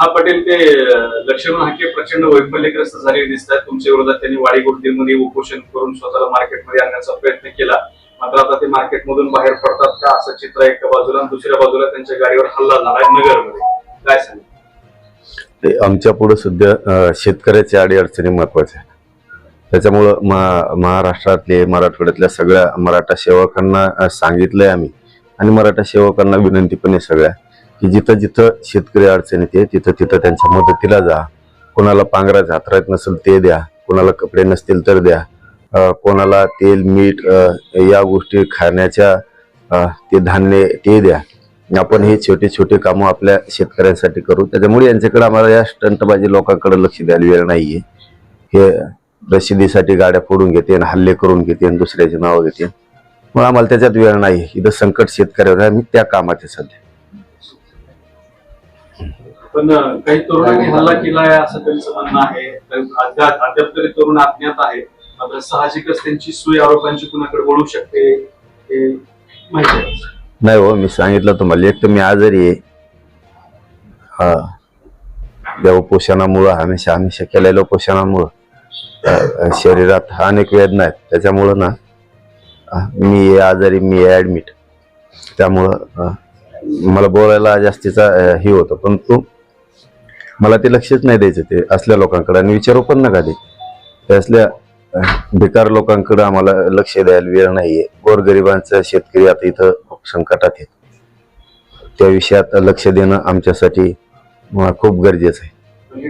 हा पटेल ते अं, लक्ष्मण हाके प्रचंड वैफल्यग्रस्त झालेले दिसतात. तुमच्या विरोधात त्यांनी वाडी उपोषण करून स्वतःला मार्केटमध्ये आणण्याचा प्रयत्न केला. मात्र आता ते मार्केटमधून बाहेर पडतात का असं चित्र एका बाजूला दुसऱ्या बाजूला त्यांच्या गाडीवर हल्ला झाला नगरमध्ये. काय सांग? ते आमच्या पुढे सध्या शेतकऱ्याच्या अडीअडचणी महत्त्वाच्या त्याच्यामुळं महाराष्ट्रातले मराठवाड्यातल्या सगळ्या मराठा सेवकांना सांगितलंय आम्ही. आणि मराठा सेवकांना विनंती पण आहे सगळ्या. की जिथं जिथं शेतकरी अडचणीत आहे तिथं तिथं त्यांच्या मदतीला जा. कोणाला पांघरा हातरायत नसेल ते द्या. कोणाला कपडे नसतील तर द्या. कोणाला तेल मीठ या गोष्टी खाण्याच्या ते धान्य ते द्या. आपण हे छोटे छोटे कामं आपल्या शेतकऱ्यांसाठी करू. त्याच्यामुळे यांच्याकडे आम्हाला या स्टंटबाजी लोकांकडे लक्ष द्यायला वेळ नाहीये. हे रशिदीसाठी गाड्या फोडून घेते आणि हल्ले करून घेते आणि दुसऱ्याची नावं घेते. मग आम्हाला त्याच्यात वेळ नाही इथं संकट शेतकऱ्यावर आहे. आम्ही त्या कामात आहे सध्या पण काही तरुणांनी हल्ला केलाय असं त्यांचं म्हणणं आहे. अद्याप तरी तरुण अज्ञात आहे मात्र साहजिकच त्यांची सुई आरोपांची कुणाकडे वळू शकते हे माहिती आहे. नाही हो मी सांगितलं तुम्हाला. एक तर मी आजारी आहे. हा. या उपोषणामुळं हमेशा हमेशा केलेल्या उपोषणामुळं शरीरात अनेक वेदना आहेत. त्याच्यामुळं ना मी आहे आजारी मी ऍडमिट त्यामुळं मला बोलायला जास्तीचा हे होतं. पण तो मला ते लक्षच नाही द्यायचं ते असल्या लोकांकडे. आणि विचारू पण नका ते. ते असल्या बेकार लोकांकडे आम्हाला लक्ष द्यायला वेळ नाहीये. गोरगरिबांचं शेतकरी आता इथं खूप संकटात आहेत. त्या विषयात लक्ष देणं आमच्यासाठी खूप गरजेचं आहे. म्हणजे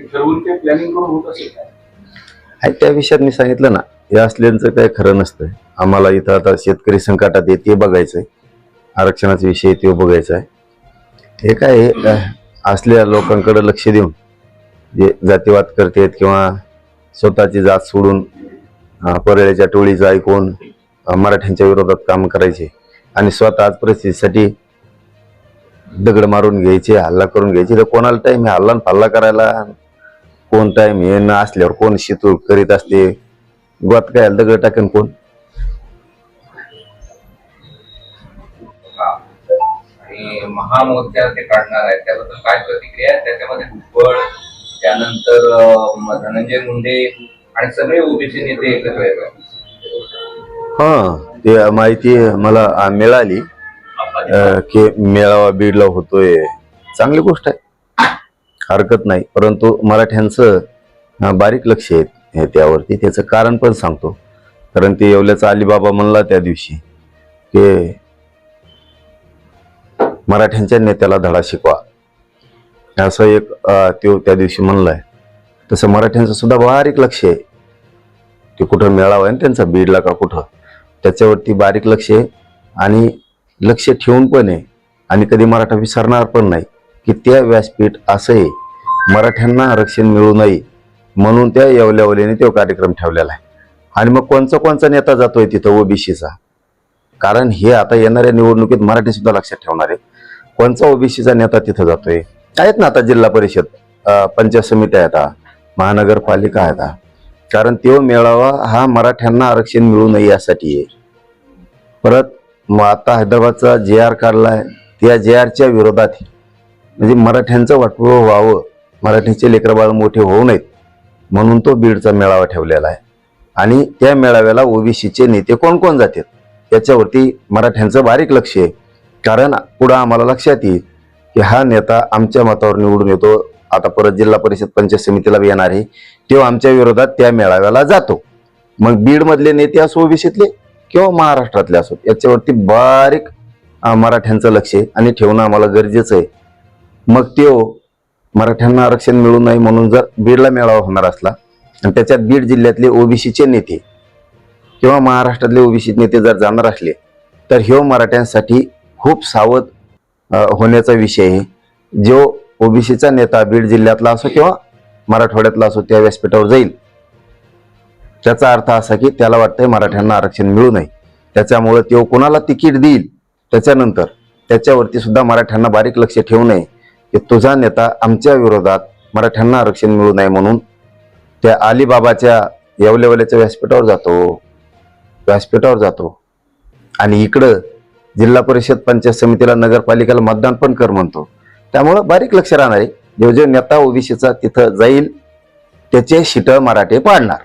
काय त्या विषयात मी सांगितलं ना या असल्यांचं काही खरं नसतं. आम्हाला इथं आता शेतकरी संकटात आहे ते बघायचंय. आरक्षणाचा विषय ते बघायचा आहे. हे काय आहे, असल्या लोकांकडे लक्ष देऊन जे जातीवाद करतेत किंवा स्वतःची जात सोडून परळ्याच्या टोळीचं ऐकून मराठ्यांच्या विरोधात काम करायचे आणि स्वतः आज परिस्थितीसाठी दगड मारून घ्यायचे हल्ला करून घ्यायचे. तर कोणाला टाईम हे हल्ला फल्ला करायला कोण टाईम हे न असल्यावर कोण शितूर करीत असते? गोत काय दगड टाकेन कोण? महामोर्चा ते काढणार आहे त्याबद्दल काय प्रतिक्रिया त्याच्यामध्ये त्यानंतर धनंजय मुंडे आणि सगळे ओबीसी नेते एकत्र येतात. हा ते माहिती मला मिळाली की मेळावा बीडला होतोय. चांगली गोष्ट आहे. हरकत नाही. परंतु मराठ्यांचं बारीक लक्ष आहे त्यावरती. त्याचं कारण पण सांगतो. कारण ते येवल्याचा अलीबाबा म्हणला त्या दिवशी की मराठ्यांच्या नेत्याला धडा शिकवा. असं एक तो त्यो त्या दिवशी म्हणलाय. तसं मराठ्यांचं सुद्धा बारीक लक्ष आहे ते कुठं मेळावा आहे त्यांचा बीडला का कुठं. त्याच्यावरती बारीक लक्ष आहे आणि लक्ष ठेवून पण आहे. आणि कधी मराठा विसरणार पण नाही की त्या व्यासपीठ असं आहे. मराठ्यांना आरक्षण मिळू नये म्हणून त्या येवल्यावल्याने तो कार्यक्रम ठेवलेला आहे. आणि मग कोणचा कोणचा नेता जातोय तिथं ओबीसीचा? कारण हे आता येणाऱ्या निवडणुकीत मराठी सुद्धा लक्षात ठेवणार आहे. कोणचा ओबीसीचा नेता तिथं जातोय? आहेत ना आता जिल्हा परिषद? पंचायत समित्या आहेत आता, महानगरपालिका आहेत आता. कारण तो मेळावा हा मराठ्यांना आरक्षण मिळू नये यासाठी आहे. परत मग आता हैदराबादचा जे आर काढलाय त्या जे आरच्या विरोधात म्हणजे मराठ्यांचं वाटवं व्हावं मराठीचे लेकरबाळ मोठे होऊ नयेत म्हणून तो बीडचा मेळावा ठेवलेला आहे. आणि त्या मेळाव्याला ओबीसीचे नेते कोण कोण जातात? याच्यावरती मराठ्यांचं बारीक लक्ष आहे. कारण पुढं आम्हाला लक्षात येईल की हा नेता आमच्या मतावर निवडून येतो आता परत जिल्हा परिषद पंचायत समितीला येणार आहे तेव्हा आमच्या विरोधात त्या मेळाव्याला जातो. मग बीडमधले नेते असो ओबीसीतले किंवा महाराष्ट्रातले असो याच्यावरती बारीक मराठ्यांचं लक्ष आहे आणि ठेवणं आम्हाला गरजेचं आहे. मग त्यो मराठ्यांना आरक्षण मिळू नये म्हणून जर बीडला मेळावा होणार असला आणि त्याच्यात बीड जिल्ह्यातले ओबीसीचे नेते किंवा महाराष्ट्रातले ओबीसी नेते जर जाणार असले तर ह्यो मराठ्यांसाठी खूप सावध होण्याचा विषय आहे. जो ओबीसीचा नेता बीड जिल्ह्यातला असो किंवा मराठवाड्यातला असो त्या व्यासपीठावर जाईल. त्याचा अर्थ असा की त्याला वाटतंय मराठ्यांना आरक्षण मिळू नये. त्याच्यामुळे तो कोणाला तिकीट देईल त्याच्यानंतर त्याच्यावरती सुद्धा मराठ्यांना बारीक लक्ष ठेवू नये. की तुझा नेता आमच्या विरोधात मराठ्यांना आरक्षण मिळू नये म्हणून त्या अलिबाबाच्या येवलेवल्याच्या व्यासपीठावर जातो. व्यासपीठावर जातो. आणि इकडं जिल्हा परिषद पंचायत समितीला नगरपालिकेला मतदान पण कर म्हणतो. त्यामुळं बारीक लक्ष राहणार आहे जो जो नेता ओबीसीचा तिथं जाईल त्याचे शिट मराठे पाडणार.